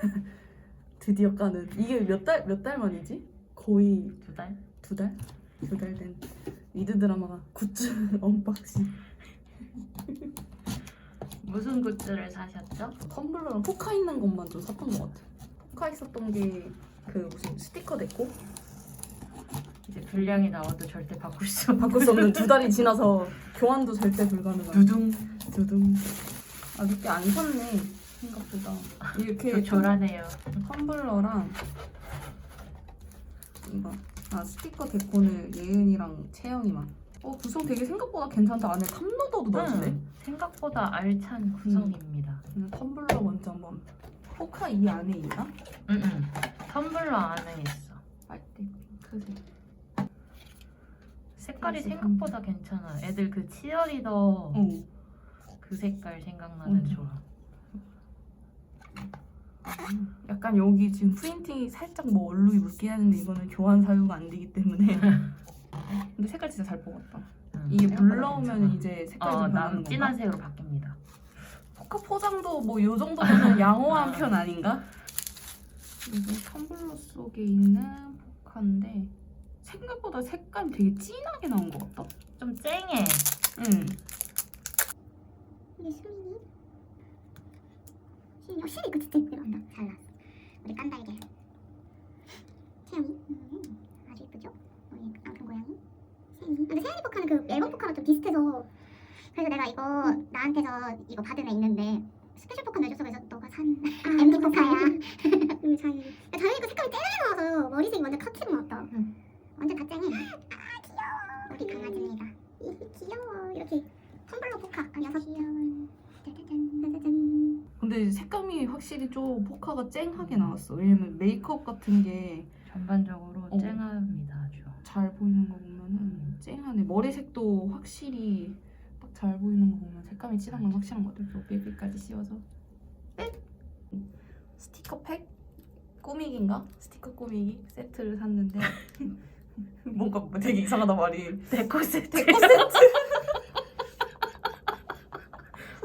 드디어 까는 이게 몇 달 몇 달 만이지? 거의 두 달? 두 달? 두 달 된 미드 드라마가 굿즈 언박싱 무슨 굿즈를 사셨죠? 텀블러랑 포카 있는 것만 좀 샀던 것 같아 포카 있었던 게 그 무슨 스티커 됐고 이제 분량이 나와도 절대 바꿀 수 없는 바꿀 수 없는 두 달이 지나서 교환도 절대 불가능한 두둥 두둥 아몇개안 샀네 생각보다 이렇게 조촐하네요. 텀블러랑 이거 아 스티커 데코는 예은이랑 채영이만 어 구성 되게 생각보다 괜찮다 안에 탑로더도 넣었네 음, 생각보다 알찬 구성입니다. 그냥 텀블러 먼저 한번 포카 이 안에 있나? 응, 응. 텀블러 안에 있어. 빨대 핑크색 색깔이 그래서 생각보다 괜찮아. 애들 그 치어리더 어그 색깔 생각나는 완전. 조합. 약간 여기 지금 프린팅이 살짝 뭐 얼룩이 묻긴 하는데 이거는 교환 사유가 안 되기 때문에 근데 색깔 진짜 잘 뽑았다 응, 이게 물 생각보다 넣으면 괜찮아. 이제 색깔이 어, 좀 난 변하는 건가? 진한 색으로 바뀝니다. 포카 포장도 뭐 요 정도면 양호한 아. 편 아닌가? 이거 텀블러 속에 있는 포카인데 생각보다 색감이 되게 진하게 나온 것 같다. 좀 쨍해. 응. 수민 확실히 이거 진짜 이쁘게 나온다. 잘 나왔어. 우리 깐달걀 채영이? 음, 아주 이쁘죠? 우리 앙큰 고양이? 세연이? 근데 세연이 포카는 그 앨범 포카랑 좀 비슷해서 그래서 내가 이거 나한테 서 이거 받은 애 있는데 스페셜 포카 내줬어. 그래서 너가 산 MD 포카야. 음 자연이 야, 자연이가 색깔이 쨍하게 나와서 머리색이 완전 카키로 나왔다. 응. 완전 다 쨍해. 아 귀여워. 우리 강아지입니다. 이, 귀여워. 이렇게 텀블러 포카. 아, 여섯 귀여워 짜자잔 근데 색감이 확실히 좀 포카가 쨍하게 나왔어. 왜냐면 메이크업 같은 게잘 전반적으로 어. 쨍합니다. 아주. 보이는 거 보면은 쨍하네. 머리색도 확실히 딱 잘 보이는 거 보면 색감이 진한 건 확실한 것 같아. 또 여기까지 씌워서 끝. 스티커 팩 꾸미기인가? 스티커 꾸미기 세트를 샀는데 뭔가 되게 이상하다 말이. 데코 세트. 데코 세트.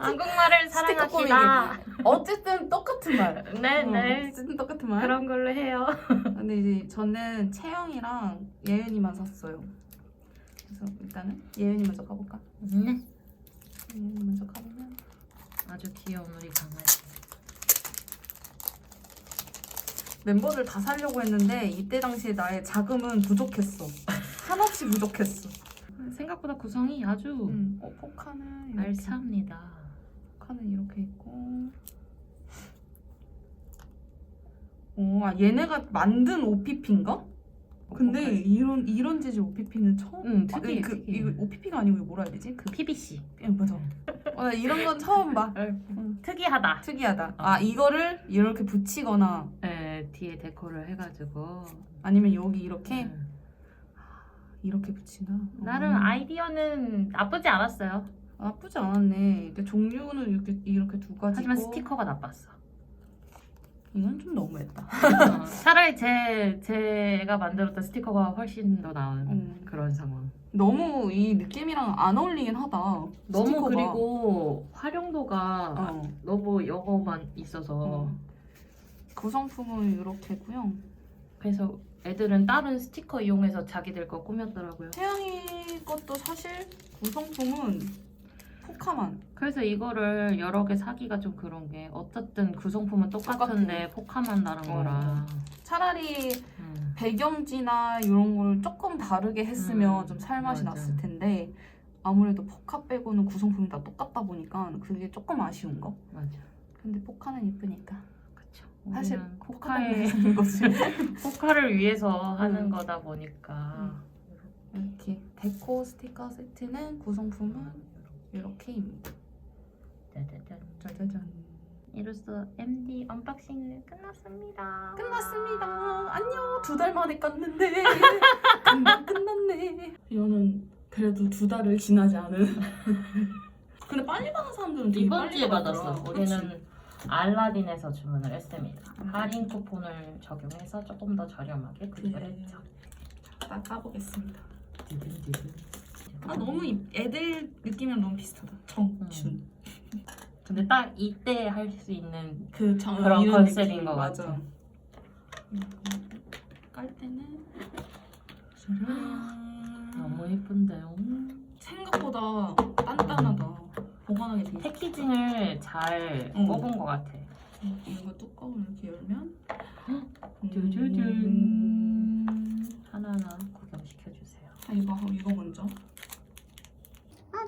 한국말을 스티커 사랑합시다. 어쨌든 똑같은 말. 네, 어, 네. 어쨌든 똑같은 말. 그런 걸로 해요. 근데 이제 저는 채영이랑 예은이만 샀어요. 그래서 일단은 예은이 먼저 가볼까? 네. 예은이 먼저 가보면 아주 귀여운 우리 강아지. 멤버들 다 사려고 했는데 이때 당시에 나의 자금은 부족했어. 한없이 부족했어. 생각보다 구성이 아주 음. 어, 포카는 이렇게, 알차합니다. 포카는 이렇게 있고. 어, 아 얘네가 만든 OPP인가? 근데 포카지. 이런 이런 재질 OPP는 처음. 응, 아, 특이해, 그 특이해. 이거 OPP가 아니고 이거 뭐라 해야 되지? 그 PBC. 예, 맞아. 어, 나 이런 건 처음 봐. 특이하다. 특이하다. 아 이거를 이렇게 붙이거나 네, 뒤에 데코를 해가지고. 아니면 여기 이렇게 음. 이렇게 붙이나? 나름 어. 아이디어는 나쁘지 않았어요. 나쁘지 않았네. 근데 종류는 이렇게 이렇게 두 가지고. 하지만 스티커가 나빴어. 이건 좀 너무했다. 어, 차라리 제 제가 만들었던 스티커가 훨씬 더 나은 음. 그런 상황. 너무 이 느낌이랑 안 어울리긴 하다. 너무 스티커가. 그리고 활용도가 어. 너무 영어만 있어서 어. 구성품은 이렇게고요. 그래서 애들은 다른 스티커 이용해서 자기들 거 꾸몄더라고요. 태양이 것도 사실 구성품은 포카만. 그래서 이거를 여러 개 사기가 좀 그런 게 어쨌든 구성품은 똑같은데 포카만 다른 어. 거라. 차라리 음. 배경지나 이런 걸 조금 다르게 했으면 음, 좀 살맛이 맞아. 났을 텐데 아무래도 포카 빼고는 구성품이 다 똑같다 보니까 그게 조금 아쉬운 거. 맞아. 근데 포카는 이쁘니까. 그쵸. 사실 우리는 포카 포카에 거지. 포카를 위해서 하는 음. 거다 보니까 이렇게 데코 스티커 세트는 구성품은 이렇게입니다. 짜자잔. 짜자잔. 이로써 MD 언박싱을 끝났습니다. 끝났습니다. 안녕. 두 달 만에 깠는데 금방 끝났네. 이거는 그래도 두 달을 지나지 않은. 근데 빨리 받은 사람들은 되게 이번 빨리 주에. 받았어. 우리는 알라딘에서 주문을 했습니다. 할인 쿠폰을 적용해서 조금 더 저렴하게 구입을 네. 했죠. 딱 까보겠습니다. 디딘 디딘. 아 너무 이- 애들 느낌이랑 너무 비슷하다. 정준. 근데 딱 이때 할 수 있는 그 장, 그런 이런 컨셉인 느낌, 것 맞아. 같아. 깔 때는 너무 예쁜데요. 생각보다 단단하다. 보관하기 되게 패키징을 잘 응. 뽑은 것 같아. 음, 이거 뚜껑을 이렇게 열면 짜자잔. 음. 하나하나 구경시켜주세요. 아, 이거 이거 먼저.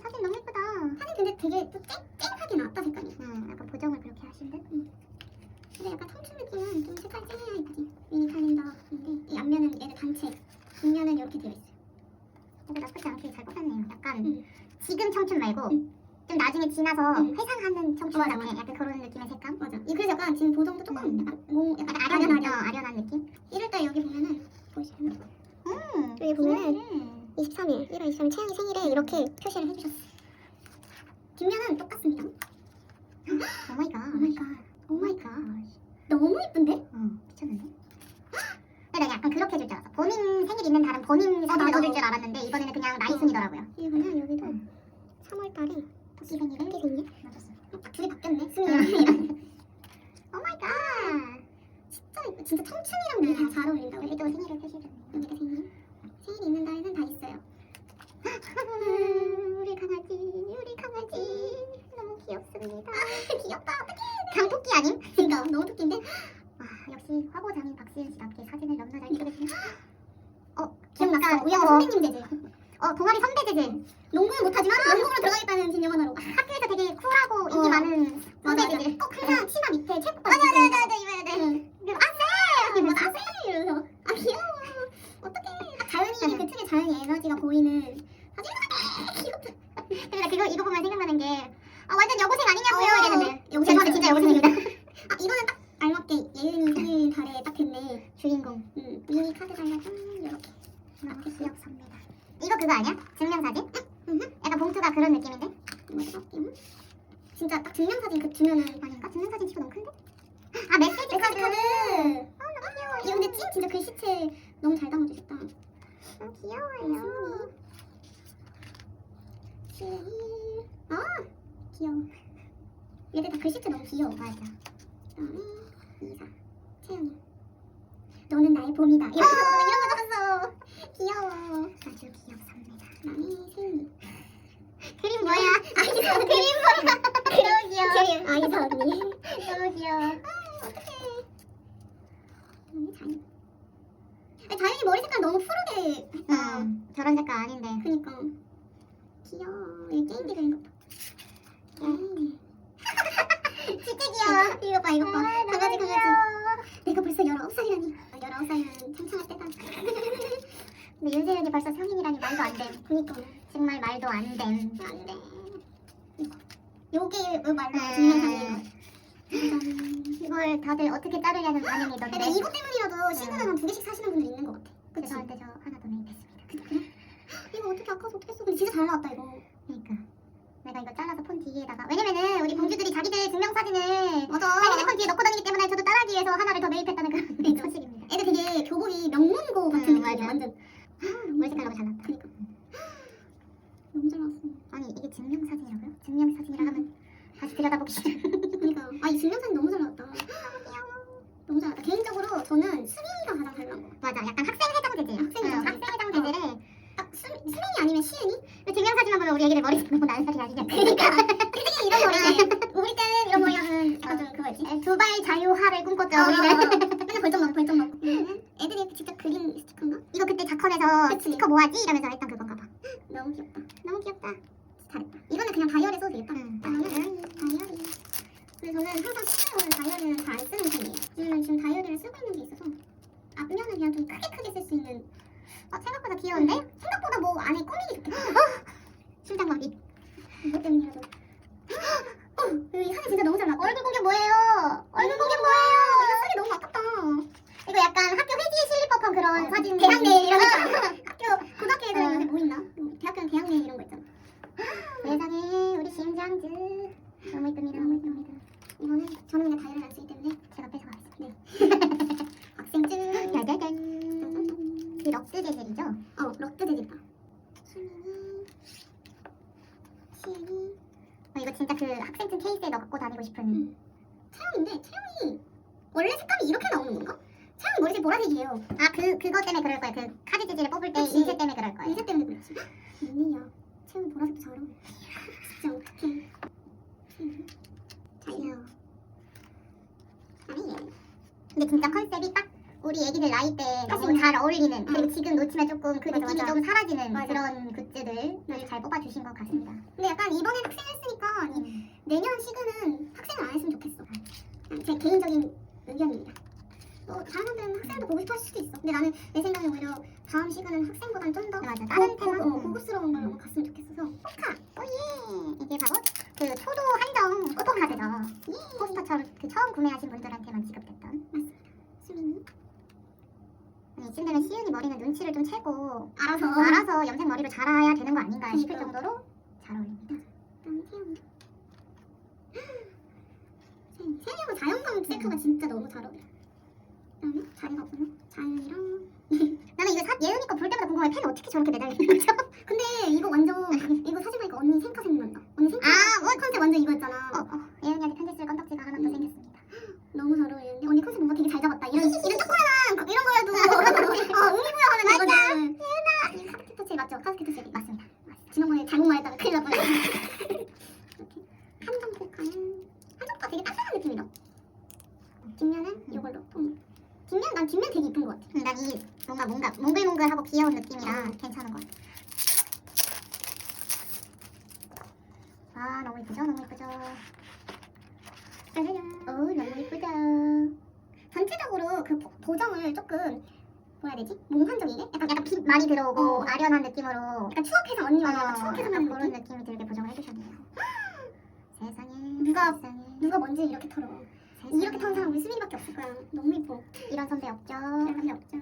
아 사진 너무 예쁘다. 사진 근데 되게 또 쨍쨍하게 나왔다 색깔이. 응, 약간 보정을 그렇게 하신 듯. 응. 근데 약간 청춘 느낌은 좀 색깔 쨍해야 예쁘지. 미니 칼렌더인데 이 앞면은 얘는 단체, 뒷면은 이렇게 되어 있어요. 이거 나쁘지 않게 잘 뽑았네요. 약간 지금 청춘 말고 좀 나중에 지나서 회상하는 청춘 맞아. 약간 그런 느낌의 색감. 맞아. 이 그래서 약간 지금 보정도 조금 뭐 약간 아련한 아련, 아련한 느낌. 이럴 때 여기 보면은 보이시나요? 음, 여기 보면은 23일, 1월 23일 채영이 생일에 이렇게 표시를 해주셨어. 뒷면은 똑같습니다. 오마이갓. 오마이갓. 오마이갓. 너무 예쁜데? 응, 미쳤는데? 근데 나 약간 그렇게 해줄 줄 알았어. 본인 생일 있는 달은 본인 사진을 넣어줄 줄 알았는데 이번에는 그냥 나이 순이더라고요. 보면 여기도 3월달에 토끼 생일에 토끼 생일? 맞았어. 딱두개 바뀌었네. 승이랑 오마이갓. 진짜 예뻐. 진짜 청춘이랑 되게 잘 어울린다. 여기도 생일을 표시해줬네. 여기도 생일. 생일 있는 달에는 다 있어요. 강아지, 우리 강아지 너무 귀엽습니다. 귀엽다. 어떡해. 그냥 토끼 아님? 그러니까 너무 토끼인데. 아 역시 화보 장인 박수현 씨답게 사진을 너무나 잘 찍으시네. 어 기억났어. 우영 선배님 재질. 어 동아리 선배 재질. 농구는 못하지만 농구로 들어가겠다는 진영 하나로. 학교에서 되게 쿨하고 인기 많은 선배 재질. 꼭 항상 치마 밑에 체육복 맞아 맞아 맞아 맞아 입어야 돼. 그리고 아세 이러면서 아세 이러면서 아 귀여워. 어떡해. 딱 자연이 그 특유의 자연의 에너지가 보이는 사진. 귀엽다. 근데 나 그거 이거 보면 생각나는 게 아 완전 여고생 아니냐고요 이랬는데 죄송한데 진짜 여고생입니다. 아 이거는 딱 알맞게 예은이 생일 달에 딱 됐네 주인공. 음, 미니 카드 달려서 이렇게 귀엽습니다. 이거 그거 아니야? 증명사진? 응? 약간 봉투가 그런 느낌인데? 응? 진짜 딱 증명사진 그 주면은 아닌가? 증명사진 치고 너무 큰데? 아 메시지 카드! 아 너무 귀여워 이거 근데 찐 진짜 글씨체 너무 잘 담아주셨다 너무 귀여워요 시일 아 귀여워 얘들 다 글씨체 너무 귀여워 맞아 그다음에 이사 채영이 너는 나의 봄이다 이런 거 이런 거 귀여워. 아주 귀엽습니다. 세윤이 그림 뭐야 아이사 그림 뭐야 너무 귀여워 아이사 언니 너무 귀여워 아 어떡해 그다음에 자연 아니, 자연이 머리 색깔 너무 푸르게 했다 저런 색깔 아닌데 그니까 귀여워 이 게임기 그린 것 봐. 음. 진짜 귀여워. 이거 봐, 이거 봐. 강아지, 강아지. 내가 벌써 19살이라니. 19살이면 창창할 때다. 근데 윤세윤이 벌써 성인이라니 말도 안 돼. 그니까. 정말 말도 안 돼. 안 돼. 이거. 요게 그 말로 증명사진이에요. 이걸 다들 어떻게 자르려는 반응이던데. 근데 이것 때문이라도 시그널 한두 개씩 사시는 분들 있는 것 같아. 그치? 저한테 저 하나 더 매입했습니다. 그래? 이거 어떻게 아까서 어떻게 했어? 근데 진짜 잘 나왔다 이거. 그러니까. 내가 이거 잘라서 폰 뒤에다가 왜냐면은 우리 공주들이 자기들 증명사진을 맞아 핸드폰 뒤에 넣고 다니기 때문에 저도 따라하기 위해서 하나를 더 매입했다는 그런 소식입니다 애들 되게 교복이 명문고 같은 응, 느낌이야 맞아. 완전 머리 색깔 너무 잘 나왔다 그니까 너무 잘 나왔어 아니 이게 증명사진이라고요? 증명사진이라 하면 다시 들여다보기 싫어 그니까. 아이 증명사진 너무 잘 나왔다. 너무 잘 나왔다. 개인적으로 저는 수민이가 가장 잘 나온 거 맞아. 약간 학생회장 재질 학생회장 학생회장 재질에 딱 수, 수민이 아니면 시은이? 왜 증명사진만 보면 우리 애기들 머리 너무 나는 살이 아니냐 그러니까. 그때 이런 머리네. 우리 때는 이런 머리는 약간 좀 그거지? 두발 자유화를 꿈꿨죠. 우리는 맨날 벌쩍 먹고 벌쩍 먹고 애들이 직접 그린 스티커인가? 이거 그때 자컨에서 스티커 뭐하지? 이러면서 했던 그건가 봐 너무 귀엽다 너무 귀엽다 잘했다 이거는 그냥 다이어리 써도 되겠다 다이어리 다이어리 근데 저는 항상 스티커는 다이어리는 잘 안 쓰는 편이에요 요즘은 지금 다이어리를 쓰고 있는 게 있어서 앞면은 그냥 좀 크게 크게 쓸 수 있는 어, 생각보다 귀여운데? 생각보다 뭐 안에 꾸미기 좋겠다. 심장마비. 이것 때문이라도. 대색이죠? 어, 록드 대색이다. 수민이, 시은이. 어, 이거 진짜 그 학생증 케이스에 넣어 갖고 다니고 싶은. 음. 채영인데 채영이 원래 색감이 이렇게 나오는 건가? 채영이 머리색 보라색이에요. 아, 그 그거 때문에 그럴 거야. 그 카드 재질을 뽑을 때 그치. 인쇄 때문에 그럴 거야. 인쇄 때문에 그렇지. 언니야, 채영이 보라색도 잘 어울려. 진짜 어떡해. 자요. 아니 근데 진짜 컨셉이 딱 우리 애기들 나이 때 너무 잘 어울리는 그리고 지금 놓치면 조금 그 맞아, 느낌이 맞아. 좀 사라지는 맞아. 그런 굿즈들을 잘 뽑아주신 것 같습니다. 근데 약간 이번에 학생 했으니까 이 내년 시그는 학생을 안 했으면 좋겠어. 그냥 제 개인적인 의견입니다. 뭐 다른 사람들은 학생도 보고 싶어 할 수도 있어. 근데 나는 내 생각에 오히려 다음 시그는 학생보다는 좀더 맞아. 다른 고- 테마, 고- 어, 고급스러운 걸로 갔으면 좋겠어서. 포카, 오예! 이게 바로 그 초도 한정 포토카드죠. 포스터처럼 그 처음 구매하신 분들한테만 지급됐던. 맞습니다. 수민이. 아니, 이쯤 되면 시은이 머리는 눈치를 좀 채고 알아서 알아서 염색 머리를 잘해야 되는 거 아닌가 싶을 그러니까. 정도로 잘 어울립니다. 태연이. 세미하고 자연감 셀카가 진짜 너무 잘 어울려. 그다음에 자리가 없구나. 자연이랑 나는 이거 사, 예은이 거 볼 때마다 궁금해. 펜 어떻게 저렇게 매달리는 거죠? 근데 이거 완전 이거 사진 보니까 언니 생카 생각난다. 언니 생카 아, 뭐 컨셉 완전 이거였잖아. 어, 어. 예은이한테 편지 쓸 건덕지가 하나 또 음. 생겼습니다. 너무 잘 어울리는데 언니 컨셉 뭔가 되게 잘 잡았다. 이런 이런 조그만한 거- 이런 거라도 어 의미부여하는 거거든. 예은아 이 카드키 터치 맞죠? 카드키 터치 맞습니다. 지난번에 잘못 말했다가 큰일 날 뻔했어. 이렇게 한정 포카는 한정포카 되게 따뜻한 느낌이다. 뒷면은 이걸로 통. 뒷면 난 뒷면 되게 이쁜 것 같아. 난이 뭔가 뭔가 몽글몽글하고 귀여운 느낌이라 음. 괜찮은 것 같아. 아 너무 이쁘죠, 너무 이쁘죠. 짜자잔. 오 너무 이쁘죠. 전체적으로 그 보- 보정을 조금 뭐라 해야 되지? 몽환적이게? 약간 약간 빛 많이 들어오고 어. 아련한 느낌으로. 약간 추억해서 언니와 어, 추억해서 그런 느낌이 들게 보정을 해주셨네요. 세상에. 누가- 세상에. 누가 먼저 이렇게 털어? 세상에. 이렇게 턴 사람 우리 수민이밖에 없을 거야. 너무 이뻐. 이런 선배 없죠. 사람이 없죠.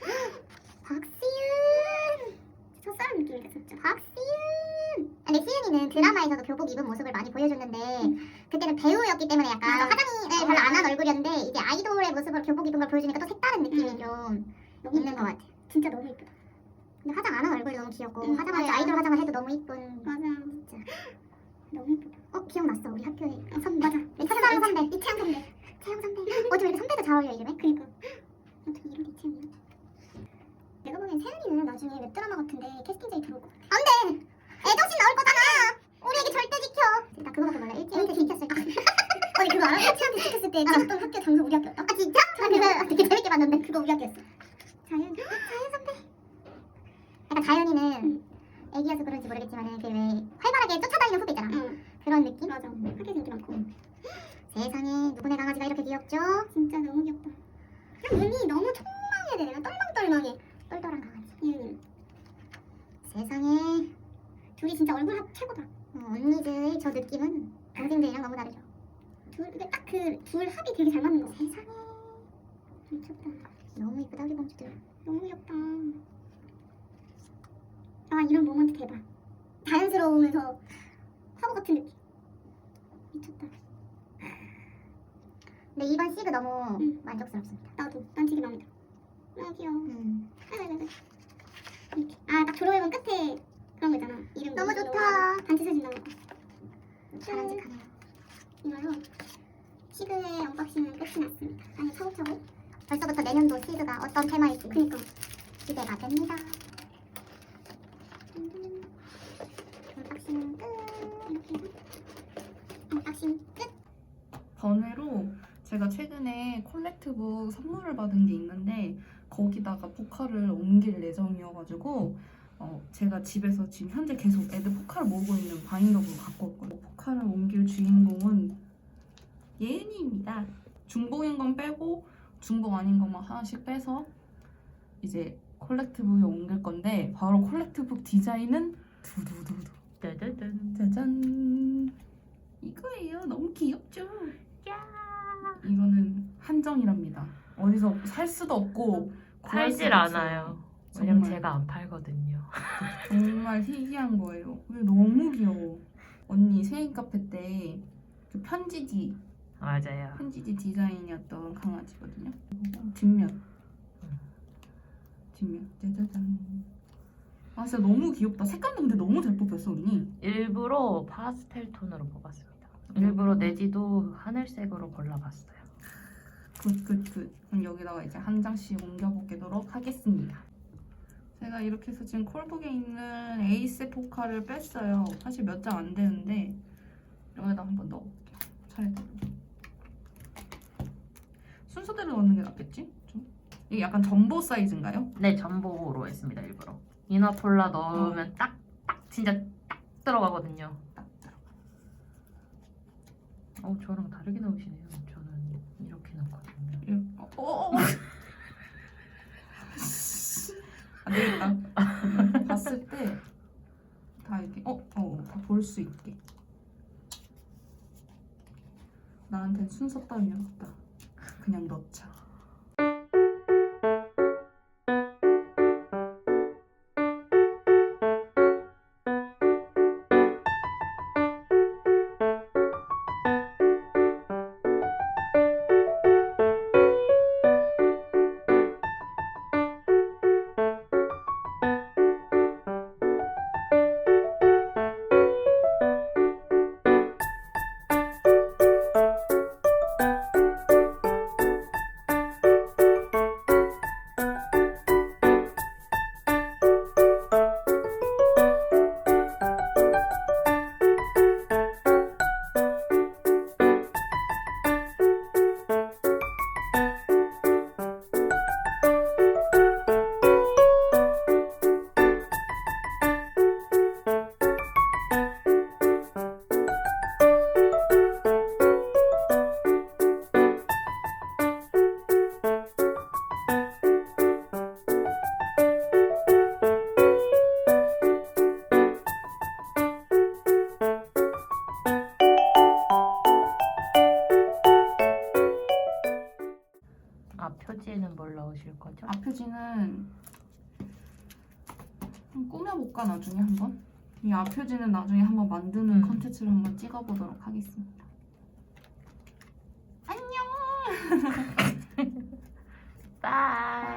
박시윤. 첫사람 느낌이다 진짜. 박시윤. 근데 시윤이는 드라마에서도 교복 입은 모습을 많이 보여줬는데 그때는 배우였기 때문에 약간 맞아. 화장을 어. 별로 안 한 얼굴이었는데 이제 아이돌의 모습으로 교복 입은 걸 보여주니까 또 색다른 느낌이 음. 좀 있는 것 같아. 진짜 너무 이쁘다. 근데 화장 안 한 얼굴이 너무 귀엽고 음, 화장할 때 맞아. 아이돌 화장을 해도 너무 이쁜. 맞아. 진짜. 너무 이쁘다. 어 기억났어 우리 학교에 어, 선 맞아. 내 첫사랑 선배 이채영 선배. 채영 선배. 어쩜 이렇게 선배도 잘 어울려 이름에? 그니까. 어떻게 이런 이템이야? 내가 보기엔 세연이는 나중에 웹드라마 같은데 캐스팅자에 들어올 것 같아. 안돼. 애정신 나올 거잖아. 우리 애기 절대 지켜. 나 그거밖에 몰라. 일지한테 시켰을 때. 아니 그거 알아? 캐스팅한테 시켰을 때 찍었던 학교 장소 우리 학교였다. 아 진짜? 나 그거 되게 재밌게 봤는데. 그거 우리 학교였어. 자연. 자연 선배. 약간 자연이는 애기여서 그런지 모르겠지만은 그왜 활발하게 쫓아다니는 후배 있잖아. 응. 그런 느낌? 맞아. 학교에서 인기 많고. 세상에 누구네 강아지가 이렇게 귀엽죠? 진짜 너무 귀엽다. 그냥 눈이 너무 촉망해야 되나? 떨망떨망해. 똘똘한 강아지. 이은이. 세상에 둘이 진짜 얼굴 합 최고다. 어, 언니들 저 느낌은 동생들이랑 너무 다르죠. 둘 근데 딱그 둘 합이 되게 잘 맞는 거. 세상에 미쳤다. 너무 이쁘다 우리 공주들. 너무 귀엽다. 아 이런 모먼트 대박. 자연스러우면서 화보 같은 느낌. 미쳤다. 근데 이번 시그 너무 응. 만족스럽습니다. 나도 난 되게 마음에 들어. 아 귀여워. 음. 아딱 졸업앨범 끝에 그런 거 있잖아. 이름 너무 좋다. 단체 사진 나오고. 바람직하네요. 이걸로 시그의 언박싱은 끝이 났습니다. 아니 차곡차곡. 벌써부터 내년도 시그가 어떤 테마일지 그니까. 기대가 됩니다. 언박싱 끝. 이렇게 해서 언박싱 끝. 번외로 제가 최근에 콜렉트북 선물을 받은 게 있는데 거기다가 포카를 옮길 예정이어가지고 어, 제가 집에서 지금 현재 계속 애들 포카를 모으고 있는 바인더북을 갖고 왔거든요. 포카를 옮길 주인공은 예은이입니다. 중복인 건 빼고 중복 아닌 것만 하나씩 빼서 이제 콜렉트북에 옮길 건데 바로 콜렉트북 디자인은 두두두두 짜자잔. 짜잔 이거예요 너무 귀엽죠 이거는 한정이랍니다 어디서 살 수도 없고 팔질. 않아요. 왜냐면 정말. 제가 안 팔거든요. 정말 희귀한 거예요 근데 너무 귀여워 언니 생일 카페 때 그 편지지 맞아요. 편지지 디자인이었던 강아지거든요 뒷면 뒷면 짜자잔 아 진짜 너무 귀엽다 색감도 근데 너무 잘 뽑혔어 언니 일부러 파스텔 톤으로 뽑았습니다. 일부러 내지도 하늘색으로 골라봤어요. 굿굿굿. 그럼 여기다가 이제 한 장씩 옮겨보도록 하겠습니다. 제가 이렇게 해서 지금 콜북에 있는 에이스 포카를 뺐어요. 사실 몇 장 안 되는데 여기다 한번 넣어볼게요. 차례대로. 순서대로 넣는 게 낫겠지? 좀? 이게 약간 전보 사이즈인가요? 네, 전보로 했습니다. 일부러. 이너폴라 넣으면 딱, 딱 진짜 딱 들어가거든요. 딱 들어가. 어, 저랑 다르게 넣으시네요. 저는 이렇게 넣거든요. 이- 어, 어, 어. 안 되겠다. 봤을 때 다 이렇게 어, 어, 다 볼 수 있게. 나한텐 순서 따위 없다. 그냥 넣자. 뭘 넣으실 거죠? 앞표지는 한번 꾸며볼까 나중에 한번? 이 앞표지는 나중에 한번 만드는 음. 컨텐츠를 한번 찍어보도록 하겠습니다. 안녕. 빠이.